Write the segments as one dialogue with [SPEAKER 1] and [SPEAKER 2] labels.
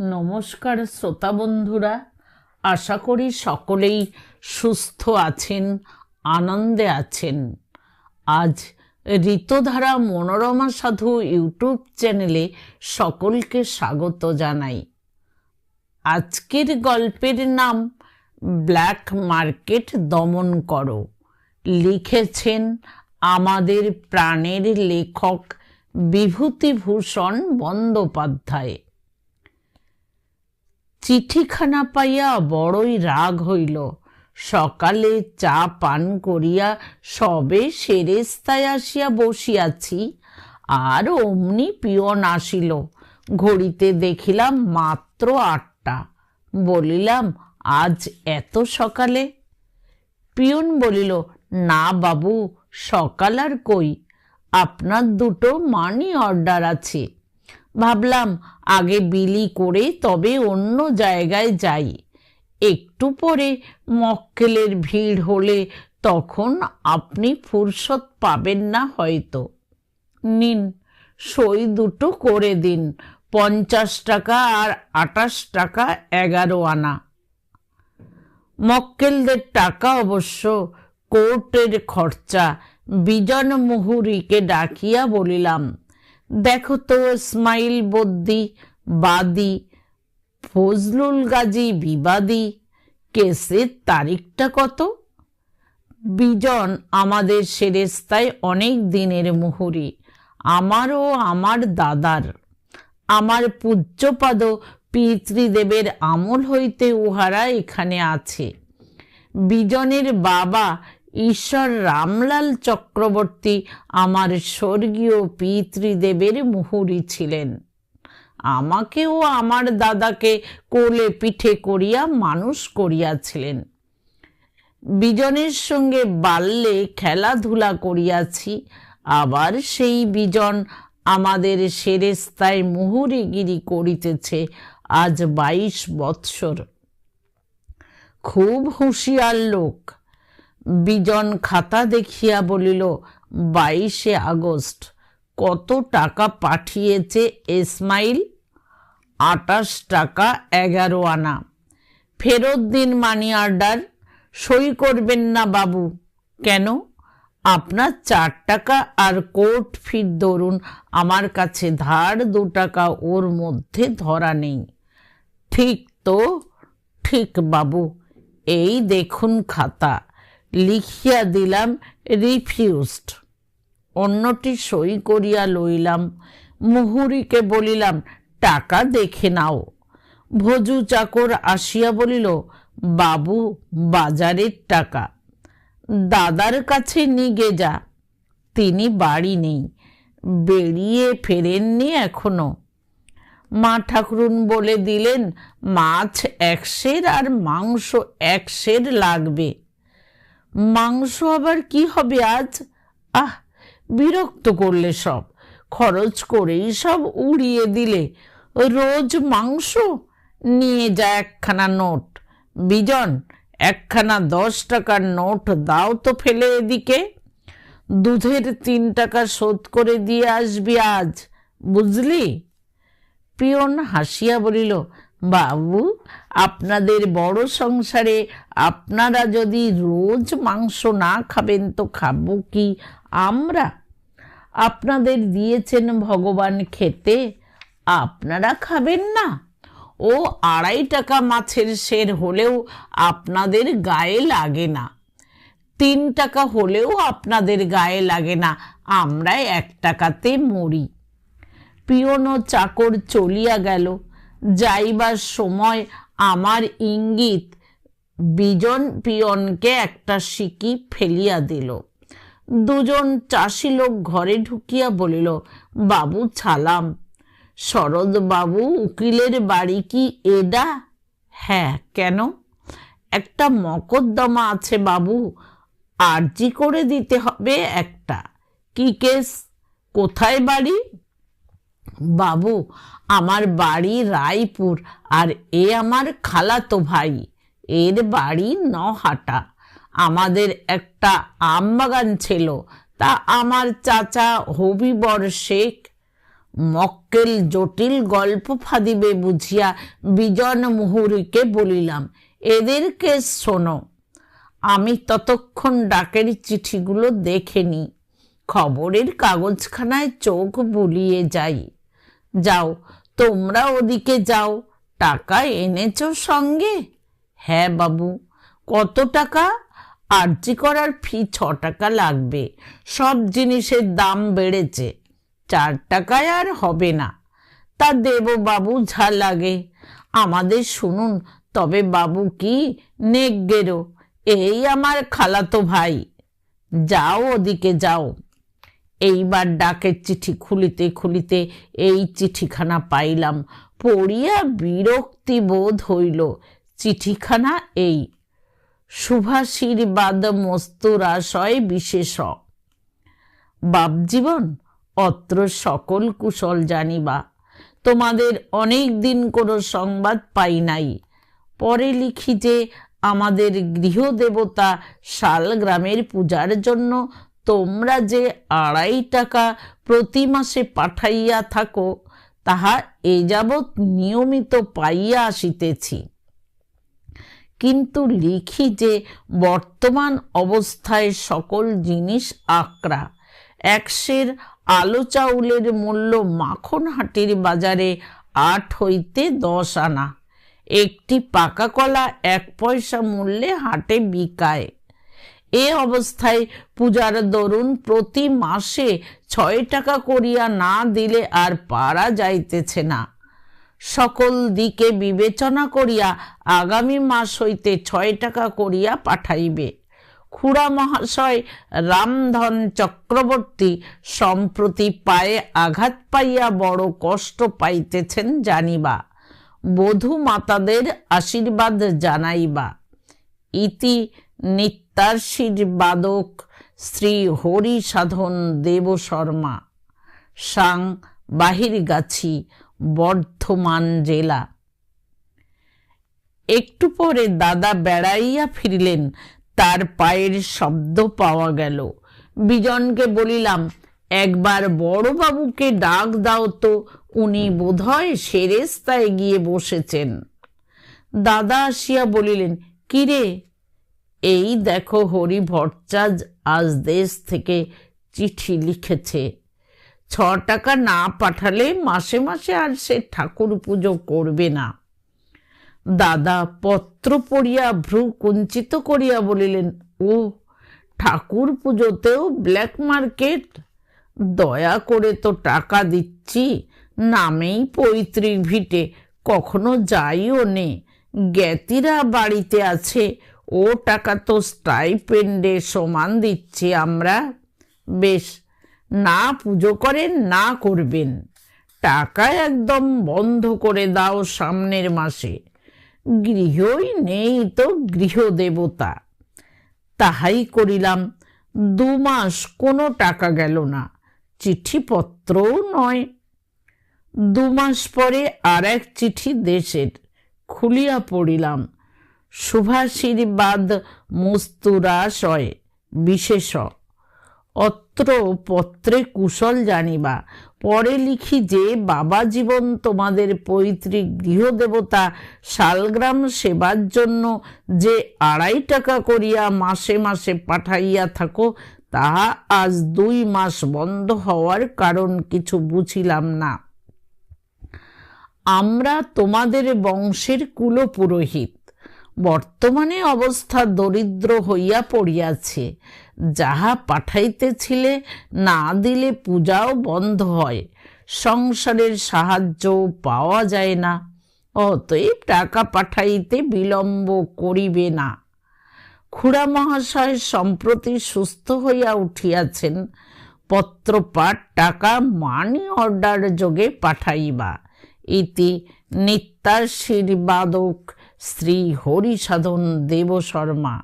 [SPEAKER 1] নমস্কার শ্রোতা বন্ধুরা, আশা করি সকলেই সুস্থ আছেন, আনন্দে আছেন। আজ ঋতধারা মনোরমা সাধু ইউটিউব চ্যানেলে সকলকে স্বাগত জানাই। আজকের গল্পের নাম ব্ল্যাক মার্কেট দমন করো। লিখেছেন আমাদের প্রাণের লেখক বিভূতিভূষণ বন্দ্যোপাধ্যায়। চিঠিখানা পাইয়া বড়ই রাগ হইল। সকালে চা পান করিয়া সবে সেরেস্তায় আসিয়া বসিয়াছি, আর অমনি পিয়ন আসিল। ঘড়িতে দেখিলাম মাত্র আটটা। বলিলাম, আজ এত সকালে? পিয়ন বলিল, না বাবু সকাল আর কই? আপনার দুটো মানি অর্ডার আছে। ভাবলাম আগে বিলি করে তবে অন্য জায়গায় যাই। একটু পরে মক্কেলের ভিড় হলে তখন আপনি ফুরসত পাবেন না হয়তো। নিন, সই দুটো করে দিন, পঞ্চাশ টাকা আর আটাশ টাকা এগারো আনা। মক্কেলদের টাকা অবশ্য কোর্টের খরচা। বিজন মুহুরীকে ডাকিয়া বলিলাম, দেখো তো স্মাইল বদ্দি, বাদি, ফজলুল গাজী বিবাদী, কেসের তারিখটা কত? বিজন আমাদের সেরেস্তায় অনেক দিনের মুহুরি, আমারও আমার দাদার। আমার পূজ্যপাদ পিতৃদেবের আমল হইতে উহারা এখানে আছে। বিজনের বাবা ঈশ্বর রামলাল চক্রবর্তী আমার স্বর্গীয় পিতৃদেবের মুহুরি ছিলেন। আমাকেও আমার দাদাকে কোলে পিঠে করিয়া মানুষ করিয়াছিলেন। বিজনের সঙ্গে বাল্যে খেলাধুলা করিয়াছি, আবার সেই বিজন আমাদের সেরেস্তায় মুহুরিগিরি করিতেছে আজ বাইশ বৎসর। খুব হুঁশিয়ার লোক বিজন খাতা দেখিয়া বলিল, বাইশে আগস্ট, কত টাকা পাঠিয়েছে এসমাইল? আটাশ টাকা এগারো আনা। ফেরত দিন মানি অর্ডার, সই করবেন না বাবু। কেন? আপনার চার টাকা আর কোর্ট ফির ধরুন, আমার কাছে ধার দু টাকা ওর মধ্যে ধরা নেই। ঠিক তো? ঠিক বাবু। এই দেখুন খাতা। লিখিয়া দিলাম রিফিউজড অন্যটি সই করিয়া লইলাম, মুহুরিকে বলিলাম, টাকা দেখে নাও। ভোজু চাকর আসিয়া বলিল, বাবু, বাজারের টাকা। দাদার কাছে নিগে যা। তিনি বাড়ি নেই। বেরিয়ে ফেরেননি এখনও। মা ঠাকুরুন বলে দিলেন, মাছ একশের আর মাংস একশের লাগবে। মাংস আবার কি হবে আজ? আহ, বিরক্ত করলে সব। খরচ করেই সব উড়িয়ে দিলে। রোজ মাংস? নিয়ে যা একখানা নোট। বিজন, একখানা দশ টাকার নোট দাও তো ফেলে এদিকে। দুধের তিন টাকা শোধ করে দিয়ে আসবি আজ, বুঝলি? পিয়ন হাসিয়া বলিল বাবু, আপনাদের বড় সংসারে আপনারা যদি রোজ মাংস না খাবেন তো খাব কি আমরা? আপনাদের দিয়েছেন ভগবান খেতে, আপনারা খাবেন না। ও আড়াই টাকা মাছের শের হলেও আপনাদের গায়ে লাগে না। তিন টাকা হলেও আপনাদের গায়ে লাগে না আমরা এক টাকাতে মরি। পিয়নো চাকর চলিয়া গেল। যাইবার সময় আমার ইঙ্গিত বিজন পিয়নকে একটা সিকি ফেলিয়া দিল। দুজন চাষি লোক ঘরে ঢুকিয়া বলিল, বাবু, ছালাম। শরৎ বাবু উকিলের বাড়ি কি এডা? হ্যাঁ কেন? একটা মকদ্দমা আছে বাবু, আর্জি করে দিতে হবে একটা। কি কেস? কোথায় বাড়ি? বাবু, আমার বাড়ি রায়পুর আর এ আমার খালাতো ভাই। এর বাড়ি নহাটা। আমাদের একটা আম বাগান ছিল, তা আমার চাচা হবিবর শেখ মক্কেল জটিল গল্প ফাঁদিবে বুঝিয়া বিজন মুহুরীকে বলিলাম, এদেরকে শোনো, আমি ততক্ষণ ডাকের চিঠিগুলো দেখেনি খবরের কাগজখানায় চোখ বুলিয়ে যাই। যাও, তোমরা ওদিকে যাও, টাকা এনেছ সঙ্গে? হ্যাঁ বাবু, কত টাকা? আর্জি করার ফি ছ টাকা লাগবে, সব জিনিসের দাম বেড়েছে, চার টাকায় আর হবে না। তা দেব বাবু, যা লাগে। আমাদের শুনুন, তবে বাবু কি নেগেরো এই আমার খালাতো ভাই। যাও ওদিকে যাও। এইবার ডাকের চিঠি খুলিতে খুলিতে এই চিঠিখানা পাইলাম। পড়িয়া বিরক্তি বোধ হইল। চিঠিখানা এই শুভাশীর্বাদ মস্তুরাশয় বিশেষ। বাপজীবন, অত্র সকল কুশল জানিবা। তোমাদের অনেক দিন কোনো সংবাদ পাই নাই। পরে লিখি যে, আমাদের গৃহদেবতা শালগ্রামের পূজার জন্য তোমরা যে আড়াই টাকা প্রতি মাসে পাঠাইয়া থাকো, তাহা এ যাবৎ নিয়মিত পাইয়া আসিতেছি। কিন্তু লিখি যে বর্তমান অবস্থায় সকল জিনিস আকরা একশের আলো চাউলের মূল্য মাখন হাটির বাজারে আট হইতে দশ আনা। একটি পাকা কলা এক পয়সা মূল্যে হাটে বিকায়। এ অবস্থায় পূজার দরুন প্রতি মাসে ছয় টাকা করিয়া না দিলে আর পারা যাইতেছে না। সকল দিকে বিবেচনা করিয়া আগামী মাস হইতে ছয় টাকা করিয়া পাঠাইবে। খুড়া মহাশয় রামধন চক্রবর্তী সম্প্রতি পায়ে আঘাত পাইয়া বড় কষ্ট পাইতেছেন জানিবা। বধূ মাতাদের আশীর্বাদ জানাইবা। ইতি নিত্যাশীর্বাদক শ্রী হরি সাধন দেব শর্মা। সাং বাহিরগাছি বর্ধমান জেলা। একটু পরে দাদা বেড়াইয়া ফিরিলেন, তার পায়ের শব্দ পাওয়া গেল। বিজনকে বলিলাম, একবার বড়বাবুকে ডাক দাও তো, উনি বোধহয় সেরেস্তায় গিয়ে বসেছেন। দাদা আসিয়া বলিলেন কিরে এই দেখো হরি ভট্টাচার্য আজ দেশ থেকে চিঠি লিখেছে। ছ টাকা না পাঠালে মাসে মাসে আর সে ঠাকুর পুজো করবে না। দাদা পত্র পড়িয়া ভ্রু কুঞ্চিত করিয়া বলিলেন, ও, ঠাকুর পুজোতেও ব্ল্যাক মার্কেট? দয়া করে তো টাকা দিচ্ছি, নামেই পৈতৃক ভিটে, কখনো যাইও নে। জ্ঞাতিরা বাড়িতে আছে ও টাকা তো স্টাইপেন্ডে সমান দিচ্ছি আমরা। বেশ, না পুজো করেন, না করবেন। টাকা একদম বন্ধ করে দাও সামনের মাসে। গৃহই নেই তো গৃহদেবতা। তাহাই করিলাম, দু মাস কোনো টাকা গেল না, চিঠিপত্রও নয়। দু মাস পরে আর এক চিঠি দেশের খুলিয়া পড়িলাম। শুভাশীর্বাদ মুস্তুরাশয় বিশেষ। অত্র পত্রে কুশল জানিবা, পরে লিখি যে বাবা জীবন তোমাদের পৈতৃক গৃহদেবতা শালগ্রাম সেবার জন্য যে আড়াই টাকা করিয়া মাসে মাসে পাঠাইয়া থাকো, তাহা আজ দুই মাস বন্ধ হওয়ার কারণ কিছু বুঝিলাম না। আমরা তোমাদের বংশের কুলপুরোহিত। বর্তমানে অবস্থা দরিদ্র হইয়া পড়িয়াছে। যাহা পাঠাইতেছিলে, না দিলে পূজাও বন্ধ হয়। সংসারের সাহায্য পাওয়া যায় না। অতএব টাকা পাঠাইতে বিলম্ব করিবে না। খুড়া মহাশয় সম্প্রতি সুস্থ হইয়া উঠিয়াছেন। পত্রপাঠ টাকা মানি অর্ডার যোগে পাঠাইবা। ইতি নিত্যাশীর্বাদক শ্রী হরিসাধন দেব শর্মা,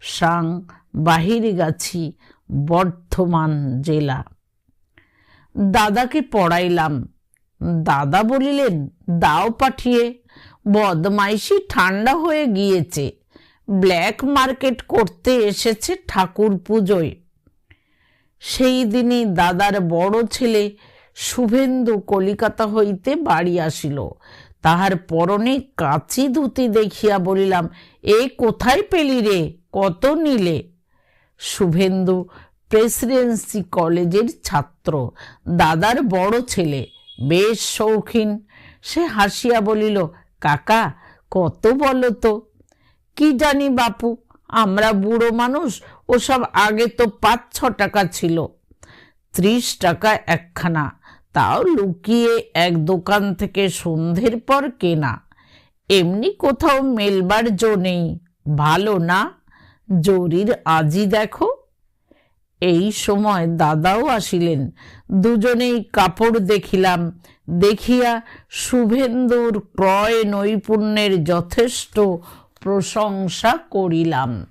[SPEAKER 1] সাং বাহিরগাছি বর্ধমান জেলা। দাদাকে পড়াইলাম। দাদা বলিলেন, দাও পাঠিয়ে, বদমাইশি ঠান্ডা হয়ে গিয়েছে। ব্ল্যাক মার্কেট করতে এসেছে ঠাকুর পুজোয়। সেই দিনই দাদার বড় ছেলে শুভেন্দু কলিকাতা হইতে বাড়ি আসিল। তাহার পরনে কাচি ধুতি দেখিয়া বলিলাম, এ কোথায় পেলি রে? কত নিলে? শুভেন্দু প্রেসিডেন্সি কলেজের ছাত্র, দাদার বড় ছেলে, বেশ শৌখিন। সে হাসিয়া বলিল, কাকা, কত বলো তো? কি জানি বাপু, আমরা বুড়ো মানুষ, ওসব আগে তো পাঁচ ছ টাকা ছিল। ত্রিশ টাকা একখানা তাও লুকিয়ে এক দোকান থেকে সন্ধ্যের পর কেনা। এমনি কোথাও মেলবার জো নেই। ভালো না? জরির আজি দেখো। এই সময় দাদাও আসিলেন। দুজনেই কাপড় দেখিলাম। দেখিয়া শুভেন্দুর ক্রয় নৈপুণ্যের যথেষ্ট প্রশংসা করিলাম।